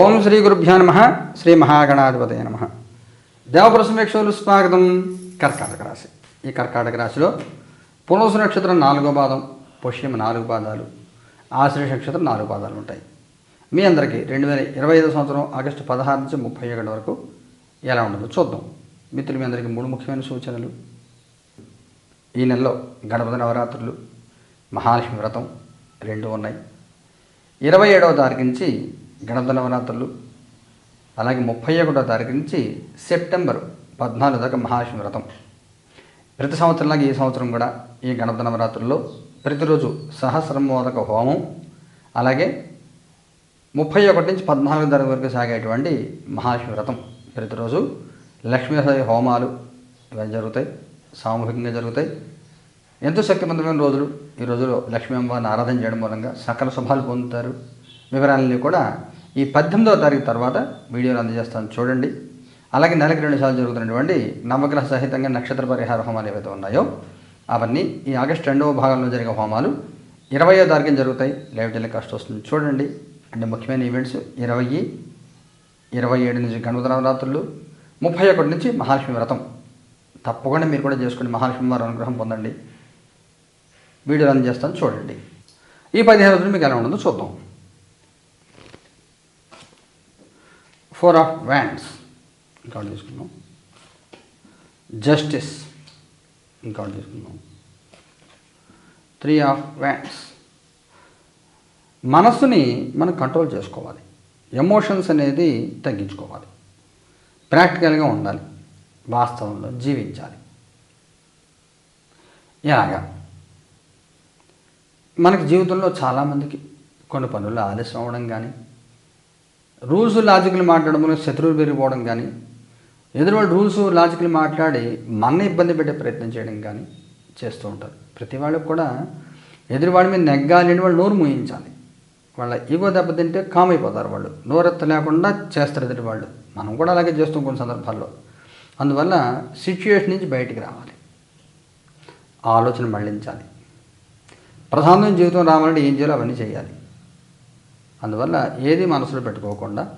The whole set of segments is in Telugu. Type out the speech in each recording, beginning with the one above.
ఓం శ్రీ గురుభ్యో నమ శ్రీ మహాగణాధిపతయ నమ. దేవప్రసమేక్షలు స్వాగతం. కర్కాటక రాశి. ఈ కర్కాటక రాశిలో పునరుసు నక్షత్రం నాలుగో పాదం పుష్యం నాలుగు పాదాలు ఆశ్రయ నక్షత్రం నాలుగు పాదాలు ఉంటాయి. మీ అందరికీ రెండు వేల ఇరవై ఐదు సంవత్సరం ఆగస్టు పదహారు నుంచి ముప్పై ఒకటి వరకు ఎలా ఉండదో చూద్దాం. మిత్రులు మీ అందరికీ మూడు ముఖ్యమైన సూచనలు. ఈ నెలలో గణపతి నవరాత్రులు మహాలక్ష్మి వ్రతం రెండు ఉన్నాయి. ఇరవై ఏడవ తారీఖు నుంచి గణపతి నవరాత్రులు అలాగే ముప్పై ఒకటో తారీఖు నుంచి సెప్టెంబర్ పద్నాలుగు దాకా మహాలక్ష్మి వ్రతం ప్రతి సంవత్సరంలాగా ఈ సంవత్సరం కూడా ఈ గణపతి నవరాత్రుల్లో ప్రతిరోజు సహస్రమోదక హోమం అలాగే ముప్పై ఒకటి నుంచి పద్నాలుగు తారీఖు వరకు సాగేటువంటి మహాలక్ష్మి వ్రతం ప్రతిరోజు లక్ష్మీదేవి హోమాలు ఇవన్నీ జరుగుతాయి సామూహికంగా జరుగుతాయి. ఎంతో శక్తివంతమైన రోజులు. ఈ రోజులో లక్ష్మీ అమ్మవారిని ఆరాధన చేయడం మూలంగా సకల శుభాలు పొందుతారు. వివరాలని కూడా ఈ పద్దెనిమిదవ తారీఖు తర్వాత వీడియోలు అందజేస్తాను. చూడండి. అలాగే నెలకి రెండు సార్లు జరుగుతున్నటువంటి నవగ్రహ సహితంగా నక్షత్ర పరిహార హోమాలు ఏవైతే ఉన్నాయో అవన్నీ ఈ ఆగస్టు రెండవ భాగంలో జరిగే హోమాలు ఇరవయో తారీఖున జరుగుతాయి. లైవ్ టెలికాస్ట్ వస్తుంది. చూడండి. అంటే ముఖ్యమైన ఈవెంట్స్ ఇరవై ఇరవై ఏడు నుంచి గణపతి నవరాత్రులు ముప్పై ఒకటి నుంచి మహాలక్ష్మి వ్రతం. తప్పకుండా మీరు కూడా చేసుకోండి మహాలక్ష్మి వారి అనుగ్రహం పొందండి. వీడియో రన్ చేస్తాను చూడండి. ఈ పదిహేను రోజులు మీకు ఎలా ఉండదో చూద్దాం. ఫోర్ ఆఫ్ వ్యాండ్స్ ఇంకా తీసుకున్నాం జస్టిస్. ఇంకా తీసుకున్నాం త్రీ ఆఫ్ వ్యాండ్స్ మనస్సుని మనం కంట్రోల్ చేసుకోవాలి. ఎమోషన్స్ అనేది తగ్గించుకోవాలి. ప్రాక్టికల్గా ఉండాలి. వాస్తవంలో జీవించాలి. ఎలాగా మనకి జీవితంలో చాలామందికి కొన్ని పనులు ఆలస్యం అవ్వడం కానీ రూల్స్ లాజికల్ మాట్లాడడం వల్ల శత్రువులు పెరిగిపోవడం కానీ ఎదురువాళ్ళు రూల్స్ లాజికల్ మాట్లాడి మన ఇబ్బంది పెట్టే ప్రయత్నం చేయడం కానీ చేస్తూ ఉంటారు. ప్రతి వాళ్ళకి కూడా ఎదురువాడి మీద నెగ్గాలి వాళ్ళు నోరు మూయించాలి. వాళ్ళ ఈగో దెబ్బతింటే కామ్ అయిపోతారు వాళ్ళు. నోరెత్త లేకుండా చేస్తారు ఎదుటి వాళ్ళు. మనం కూడా అలాగే చేస్తాం కొన్ని సందర్భాల్లో. అందువల్ల సిచ్యుయేషన్ నుంచి బయటికి రావాలి. ఆలోచన మళ్ళించాలి ప్రధానం జీవితం రావాలంటే ఏం చేయాలో అవన్నీ చేయాలి. అందువల్ల ఏది మనసులో పెట్టుకోకుండా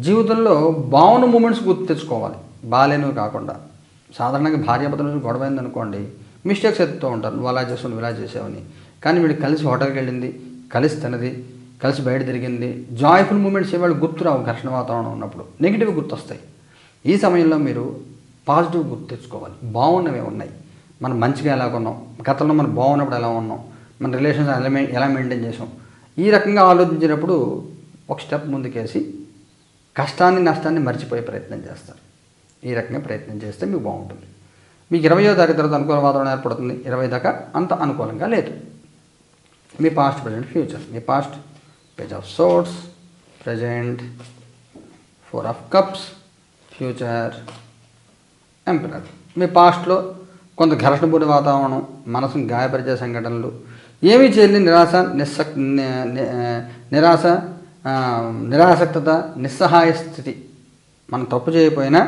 జీవితంలో బాగున్న మూమెంట్స్ గుర్తు తెచ్చుకోవాలి. బాగాలేనివి కాకుండా. సాధారణంగా భార్యాభర్తల నుంచి గొడవ అయిందనుకోండి మిస్టేక్స్ ఎత్తుతూ ఉంటారు. నువ్వు అలా చేసావు నువ్వు ఇలా చేసావని. కానీ వీడు కలిసి హోటల్కి వెళ్ళింది కలిసి తినది కలిసి బయట తిరిగింది జాయ్ఫుల్ మూమెంట్స్ ఏవాళ్ళు గుర్తురావు ఘర్షణ వాతావరణం ఉన్నప్పుడు. నెగిటివ్ గుర్తొస్తాయి. ఈ సమయంలో మీరు పాజిటివ్ గుర్తు తెచ్చుకోవాలి. బాగున్నవి ఉన్నాయి మనం మంచిగా ఎలా కొన్నాం గతంలో మనం బాగున్నప్పుడు ఎలా ఉన్నాం? మన రిలేషన్స్ ఎలా ఎలా మెయింటైన్ చేసాం? ఈ రకంగా ఆలోచించినప్పుడు ఒక స్టెప్ ముందుకేసి కష్టాన్ని నష్టాన్ని మర్చిపోయే ప్రయత్నం చేస్తారు. ఈ రకంగా ప్రయత్నం చేస్తే మీకు బాగుంటుంది. మీకు ఇరవయో తారీఖు తర్వాత అనుకూల వాతావరణం ఏర్పడుతుంది. ఇరవై దాకా అంత అనుకూలంగా లేదు. మీ past present future me past page of swords present four of cups future emperor మీ పాస్ట్లో కొంత ఘర్షణపూరిత వాతావరణం మనసును గాయపరిచే సంఘటనలు ఏమీ చేయలేని నిరాశ నిస్సక్ నిరాశ నిరాసక్తత నిస్సహాయ స్థితి. మనం తప్పు చేయకపోయినా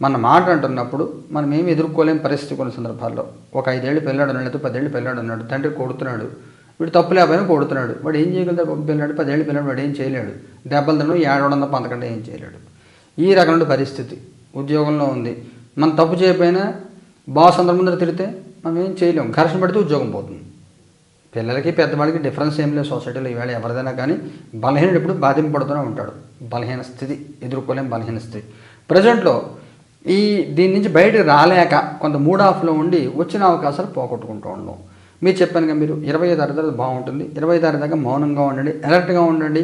మన మాట అంటున్నప్పుడు మనం ఏమి ఎదుర్కోలేని పరిస్థితి కొన్ని సందర్భాల్లో. ఒక ఐదేళ్ళు పిల్లాడు ఉన్నాడు పదేళ్ళు పిల్లాడు ఉన్నాడు తండ్రి కొడుతున్నాడు. వీడు తప్పు లేకపోయినా కొడుతున్నాడు. వాడు ఏం చేయగలుగుతాడు? ఒక పిల్లాడు పదేళ్ళు పిల్లాడు వాడు ఏం చేయలేడు. దెబ్బలు తినడం ఏడవడం తప్ప అంతకంటే ఏం చేయలేడు. ఈ రకమైన పరిస్థితి ఉద్యోగంలో ఉంది. మనం తప్పు చేయకపోయినా బాస్ అందరి ముందర తిడితే మనం ఏం చేయలేం. ఘర్షణ పడితే ఉద్యోగం పోతుంది. పిల్లలకి పెద్దవాళ్ళకి డిఫరెన్స్ ఏం లేదు సొసైటీలో ఈవేళ ఎవరిదైనా కానీ బలహీనుడు ఎప్పుడు బాధింపడుతూనే ఉంటాడు. బలహీన స్థితి ఎదుర్కోలేం బలహీన స్థితి. ప్రజెంట్లో ఈ దీని నుంచి బయటకు రాలేక కొంత మూడ్ ఆఫ్లో ఉండి వచ్చిన అవకాశాలు పోగొట్టుకుంటూ ఉండడం మీరు చెప్పాను మీరు ఇరవై ఐదు తర్వాత బాగుంటుంది. ఇరవై తారీఖు దాకా మౌనంగా ఉండండి అలర్ట్గా ఉండండి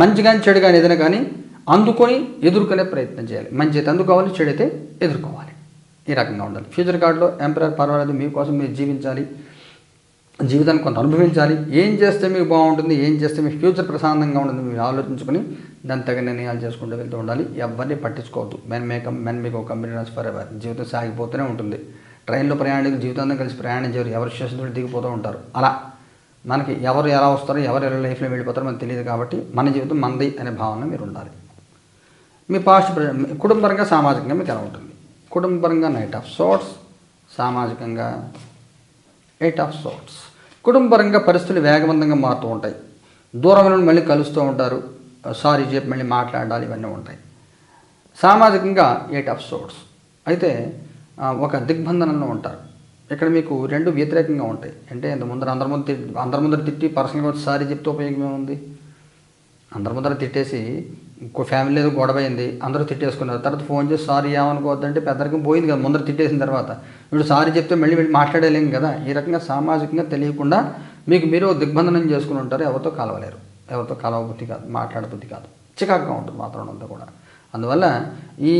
మంచి కానీ చెడు కానీ ఏదైనా కానీ అందుకొని ఎదుర్కొనే ప్రయత్నం చేయాలి. మంచి అయితే అందుకోవాలి చెడు అయితే ఎదుర్కోవాలి. ఈ రకంగా ఉండాలి. ఫ్యూచర్ కార్డులో ఎంపరర్ పర్వాలేదు మీకోసం మీరు జీవించాలి. జీవితాన్ని కొంత అనుభవించాలి. ఏం చేస్తే మీకు బాగుంటుంది? ఏం చేస్తే మీ ఫ్యూచర్ ప్రశాంతంగా ఉంటుంది? మీరు ఆలోచించుకొని దాని తగిన నిర్ణయాలు చేసుకుంటూ వెళ్తూ ఉండాలి. ఎవరిని పట్టించుకోవద్దు. మెన్ మేకం మెన్ మీకు కంపెనీ ఫర్ ఎవర్. జీవితం సాగిపోతూనే ఉంటుంది. ట్రైన్లో ప్రయాణికులు జీవితాంతం కలిసి ప్రయాణం చేయరు. ఎవరి స్టేషన్ తోటి దిగిపోతూ ఉంటారు. అలా. మనకి ఎవరు ఎలా వస్తారో ఎవరు ఎలా లైఫ్లో వెళ్ళిపోతారో మనకు తెలియదు కాబట్టి మన జీవితం మనది అనే భావన మీరు ఉండాలి. మీ పాస్ట్ కుటుంబపరంగా సామాజికంగా మీకు ఎలా ఉంటుంది? కుటుంబపరంగా నైట్ ఆఫ్ సోట్స్. సామాజికంగా ఎయిట్ ఆఫ్ సోట్స్. కుటుంబరంగా పరిస్థితులు వేగవంతంగా మారుతూ ఉంటాయి. దూరం నుండి మళ్ళీ కలుస్తూ ఉంటారు. సారీ చెప్పి మళ్ళీ మాట్లాడాలి ఇవన్నీ ఉంటాయి. సామాజికంగా ఎయిట్ ఆఫ్ సోర్స్ అయితే ఒక దిగ్బంధనంలో ఉంటారు. ఇక్కడ మీకు రెండు వ్యతిరేకంగా ఉంటాయి. అంటే ఇంత ముందర అందరి ముందు తిట్టి అందరి ముందర తిట్టి పర్సనల్గా సారీ చెప్తే ఉపయోగం ఏముంది? అందరి ముందర తిట్టేసి ఇంకో ఫ్యామిలీ ఏదో గొడవ అయింది అందరూ తిట్టేసుకున్నారు. తర్వాత ఫోన్ చేసి సారీ ఏమనుకోవద్దంటే పెద్దరికం పోయింది కదా ముందర తిట్టేసిన తర్వాత. ఇప్పుడు సారీ చెప్తే మళ్ళీ వెళ్ళి మాట్లాడలేం కదా. ఈ రకంగా సామాజికంగా తెలియకుండా మీకు మీరు దిగ్బంధనం చేసుకుని ఉంటారు. ఎవరితో కలవలేరు. ఎవరితో కలవబుద్ధి కాదు మాట్లాడబుద్ధి కాదు. చికాకుగా ఉంటుంది మాత్రం అంతా కూడా. అందువల్ల ఈ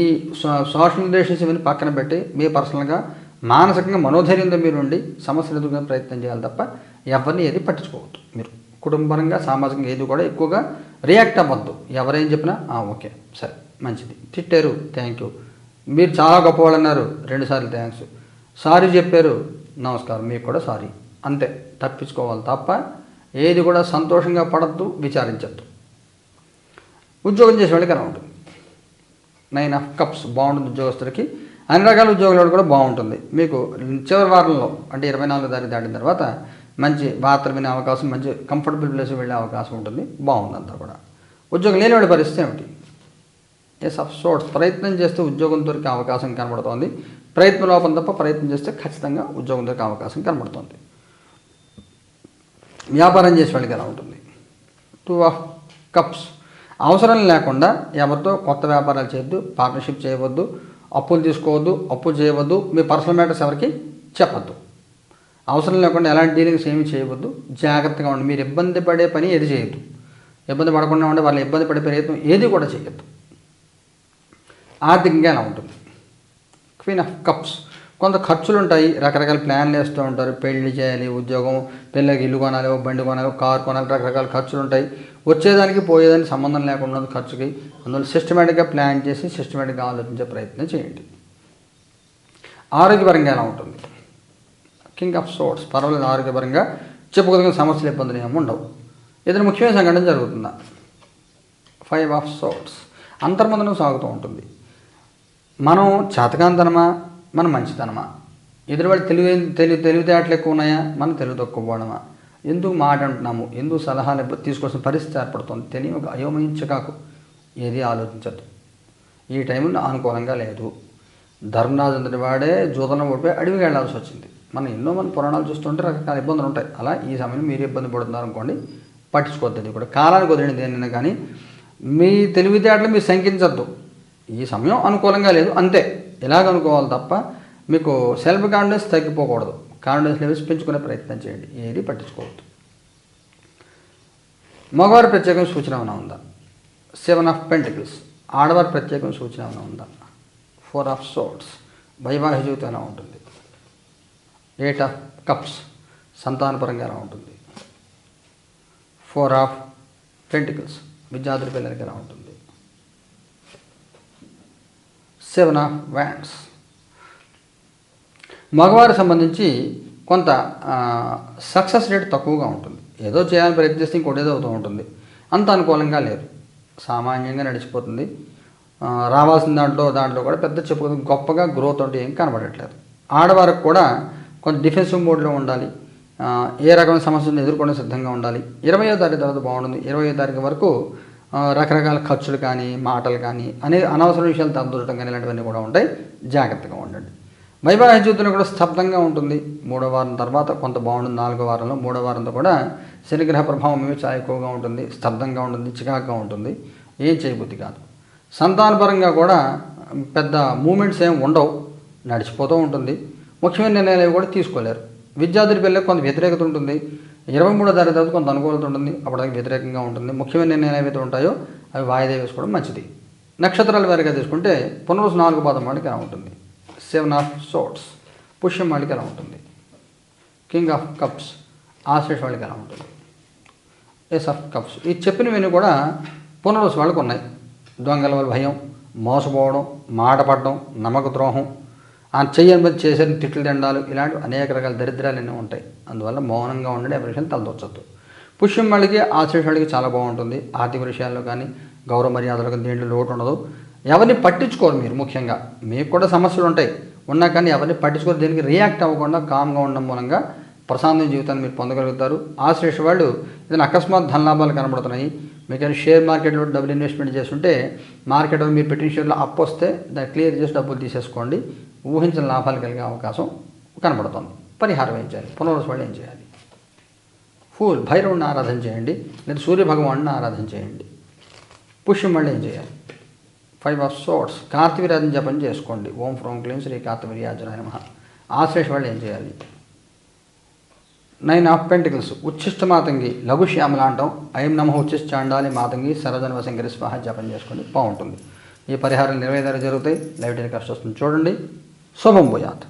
సోషల్ రిలేషన్స్ ఇవన్నీ పక్కన పెట్టి మీ పర్సనల్గా మానసికంగా మనోధైర్యంతో మీరు ఉండి సమస్యలు ఎదుర్కొనే ప్రయత్నం చేయాలి తప్ప ఎవరిని ఏది పట్టించుకోవద్దు మీరు. కుటుంబపరంగా సామాజికంగా ఏది కూడా ఎక్కువగా రియాక్ట్ అవ్వద్దు. ఎవరేం చెప్పినా ఓకే సరే మంచిది. తిట్టారు థ్యాంక్ యూ. మీరు చాలా గొప్పవాళ్ళు అన్నారు రెండుసార్లు థ్యాంక్స్. సారీ చెప్పారు నమస్కారం మీకు కూడా సారీ. అంతే తప్పించుకోవాలి తప్ప ఏది కూడా సంతోషంగా పడద్దు విచారించద్దు. ఉద్యోగం చేసే వాళ్ళకి ఎలా ఉంటుంది. నైన్ ఆఫ్ కప్స్ బాగుంటుంది ఉద్యోగస్తులకి. అన్ని రకాల ఉద్యోగులు కూడా బాగుంటుంది. మీకు చివరి వారంలో అంటే ఇరవై నాలుగు తారీఖు దాటిన తర్వాత మంచి బాత్రూమ్ వినే అవకాశం మంచి కంఫర్టబుల్ ప్లేస్ వెళ్ళే అవకాశం ఉంటుంది. బాగుంది అంతా కూడా. ఉద్యోగం లేని వాడి పరిస్థితి ఏమిటి? ఎస్ ఆఫ్ సోర్ట్స్ ప్రయత్నం చేస్తే ఉద్యోగం దొరికే అవకాశం కనబడుతోంది. ప్రయత్న లోపం తప్ప ప్రయత్నం చేస్తే ఖచ్చితంగా ఉద్యోగం దొరికే అవకాశం కనబడుతోంది. వ్యాపారం చేసే వాళ్ళకి ఎలా ఉంటుంది? టూ ఆఫ్ కప్స్ అవసరం లేకుండా ఎవరితో కొత్త వ్యాపారాలు చేయొద్దు పార్ట్నర్షిప్ చేయవద్దు అప్పులు తీసుకోవద్దు అప్పులు చేయవద్దు మీ పర్సనల్ మ్యాటర్స్ ఎవరికి చెప్పద్దు. అవసరం లేకుండా ఎలాంటి డీలింగ్స్ ఏమి చేయవద్దు. జాగ్రత్తగా ఉండి మీరు ఇబ్బంది పడే పని ఏది చేయొద్దు. ఇబ్బంది పడకుండా ఉండే వాళ్ళు ఇబ్బంది పడే ప్రయత్నం ఏది కూడా చేయొద్దు. ఆర్థికంగా ఎలా ఉంటుంది? క్వీన్ ఆఫ్ కప్స్ కొంత ఖర్చులు ఉంటాయి రకరకాల ప్లాన్లు వేస్తూ ఉంటారు. పెళ్ళి చేయాలి ఉద్యోగం పెళ్ళకి ఇల్లు కొనాలి బండి కొనాలి కారు కొనాలి రకరకాల ఖర్చులు ఉంటాయి వచ్చేదానికి పోయేదానికి సంబంధం లేకుండా ఖర్చుకి అందువల్ల సిస్టమేటిక్గా ప్లాన్ చేసి సిస్టమేటిక్గా ఆలోచించే ప్రయత్నం చేయండి. ఆరోగ్యపరంగా ఎలా ఉంటుంది? కింగ్ ఆఫ్ సోర్ట్స్ పర్వాలేదు ఆరోగ్యపరంగా చెప్పుకోదగిన సమస్యలు ఇబ్బందులు ఏమి ఉండవు. ఏదైనా ముఖ్యమైన సంఘటన జరుగుతుందా? ఫైవ్ ఆఫ్ సోర్ట్స్ అంతర్మందనం సాగుతూ ఉంటుంది. మనం చేతకాంతనమా మన మంచితనమా? ఎదురువాడి తెలివి తెలివి తెలివితేటలు ఎక్కువ ఉన్నాయా? మనం తెలివి తక్కువ పోవడమా ఎందుకు మాట అంటున్నాము? ఎందుకు సలహాలు తీసుకోవాల్సిన పరిస్థితి ఏర్పడుతుంది? తెలియ ఒక అయోమయం చికాకు ఏది ఆలోచించద్దు. ఈ టైంలో అనుకూలంగా లేదు. ధర్మరాజు వాడే జూదంలో ఓడిపోయి అడవికి వెళ్ళాల్సి వచ్చింది. మనం ఎన్నో మన పురాణాలు చూస్తుంటే రకరకాల ఇబ్బందులు ఉంటాయి. అలా ఈ సమయంలో మీరు ఇబ్బంది పడుతున్నారు అనుకోండి పట్టించుకోవద్దు అది కూడా కాలానికి వదిలిన దేనైనా కానీ మీ తెలివితేటలు మీరు శంకించద్దు. ఈ సమయం అనుకూలంగా లేదు. అంతే. ఇలాగ అనుకోవాలి తప్ప మీకు సెల్ఫ్ కాన్ఫిడెన్స్ తగ్గిపోకూడదు. కాన్ఫిడెన్స్ లెవెల్స్ పెంచుకునే ప్రయత్నం చేయండి. ఏది పట్టించుకోవద్దు. మగవారి ప్రత్యేకమైన సూచన ఏమైనా ఉందా? Seven of pentacles. ఆడవారి ప్రత్యేకమైన సూచన ఏమైనా ఉందా? ఫోర్ ఆఫ్ సోట్స్ వైవాహిక జీవితం ఎలా ఉంటుంది? ఎయిట్ ఆఫ్ కప్స్ సంతానపరంగా ఎలా ఉంటుంది. ఫోర్ ఆఫ్ పెంటికల్స్ విద్యార్థుల పిల్లలకి ఎలా ఉంటుంది. సెవెన్ ఆఫ్ వ్యాండ్స్ మగవారికి సంబంధించి కొంత సక్సెస్ రేట్ తక్కువగా ఉంటుంది. ఏదో చేయాలని ప్రయత్నిస్తే ఇంకోటి ఏదో అవుతూ ఉంటుంది. అంత అనుకూలంగా లేదు. సామాన్యంగా నడిచిపోతుంది. రావాల్సిన దాంట్లో దాంట్లో కూడా పెద్ద చెప్పు గొప్పగా గ్రోత్ అంటే ఏం కనబడట్లేదు. ఆడవారికి కూడా కొంత డిఫెన్సివ్ మోడ్లో ఉండాలి. ఏ రకమైన సమస్యలను ఎదుర్కొనే సిద్ధంగా ఉండాలి. ఇరవయో తారీఖు తర్వాత బాగుంటుంది. ఇరవయో తారీఖు వరకు రకరకాల ఖర్చులు కానీ మాటలు కానీ అనే అనవసర విషయాలు తలదూరటం కానీ ఇలాంటివన్నీ కూడా ఉంటాయి. జాగ్రత్తగా ఉండండి. వైవాహిక జీవితంలో కూడా స్తబ్దంగా ఉంటుంది. మూడో వారం తర్వాత కొంత బాగుంటుంది. నాలుగో వారంలో మూడో వారంతో కూడా శనిగ్రహ ప్రభావం చాలా ఎక్కువగా ఉంటుంది. స్తబ్దంగా ఉంటుంది చికాకుగా ఉంటుంది. ఏం చేయబుద్ధి కాదు. సంతానపరంగా కూడా పెద్ద మూమెంట్స్ ఏం ఉండవు. నడిచిపోతూ ఉంటుంది. ముఖ్యమైన నిర్ణయాలు కూడా తీసుకోలేరు. విద్యార్థుల పిల్లలకు కొంత వ్యతిరేకత ఉంటుంది. ఇరవై మూడో తారీఖు తర్వాత కొంత అనుకూలత ఉంటుంది. అప్పటికి వ్యతిరేకంగా ఉంటుంది. ముఖ్యమైన నిర్ణయాలు ఏవైతే ఉంటాయో అవి వాయిదా వేసుకోవడం మంచిది. నక్షత్రాల వారిగా తీసుకుంటే పునరుసు నాలుగు పాదం వాడికి ఎలా ఉంటుంది? సెవెన్ ఆఫ్ సోట్స్ పుష్యం వాళ్ళకి ఎలా ఉంటుంది? King of cups. ఆశ్రేష్ వాళ్ళకి ఎలా ఉంటుంది? Ace of cups. ఈ చెప్పినవన్నీ కూడా పునరుసు వాళ్ళకి ఉన్నాయి. దొంగల వల్ల భయం మోసపోవడం మాట పడడం నమ్మక ద్రోహం ఆ చెయ్యని పని చేసిన తిట్లు దండాలు ఇలాంటి అనేక రకాల దరిద్రాలు అన్నీ ఉంటాయి. అందువల్ల మౌనంగా ఉండడం ఎవరి విషయాలు తలదొచ్చద్దు. పుష్యం వాళ్ళకి ఆశ్రేష్ వాళ్ళకి చాలా బాగుంటుంది. ఆర్థిక విషయాల్లో కానీ గౌరవ మర్యాదలకు దేంట్లో లోటు ఉండదు. ఎవరిని పట్టించుకోరు మీరు ముఖ్యంగా. మీకు కూడా సమస్యలు ఉంటాయి. ఉన్నా కానీ ఎవరిని పట్టించుకోరు. దీనికి రియాక్ట్ అవ్వకుండా కామ్గా ఉండడం మూలంగా ప్రశాంత జీవితాన్ని మీరు పొందగలుగుతారు. ఆశ్లేష వాళ్ళు ఏదైనా అకస్మాత్ ధనలాభాలు కనబడుతున్నాయి. మీకు షేర్ మార్కెట్లో డబ్బులు ఇన్వెస్ట్మెంట్ చేస్తుంటే మార్కెట్లో మీరు పెట్టిన షేర్లో అప్ వస్తే దాన్ని క్లియర్ చేసి డబ్బులు తీసేసుకోండి. ఊహించిన లాభాలు కలిగే అవకాశం కనబడుతుంది. పరిహారం ఏం చేయాలి? పునర్వసు ఏం చేయాలి? ఫూల్ భైరవుని ఆరాధన చేయండి. లేదా సూర్య భగవాన్ని ఆరాధన చేయండి. పుష్యం వల్ల ఏం చేయాలి? ఫైవ్ ఆఫ్ సోట్స్ కార్తవీర్యాజన జపం చేసుకోండి. ఓం ఫ్రోం క్లీం శ్రీ కార్తవీర్యాజన నమ. ఆశ్లేష వాళ్ళు ఏం చేయాలి? Nine of pentacles Uchchhishta Matangi Laghu Shyamala అంటాం. అయం నమ ఉచ్చిష్టాండాలి మాతంగి సరజన్వ శంకరి స్వాహ జపం చేసుకోండి. బాగుంటుంది. ఈ పరిహారం నిర్వేదాలు జరుగుతాయి. లైవ్ టెలికాస్ట్ వస్తుంది. చూడండి. శుభం భూయాత్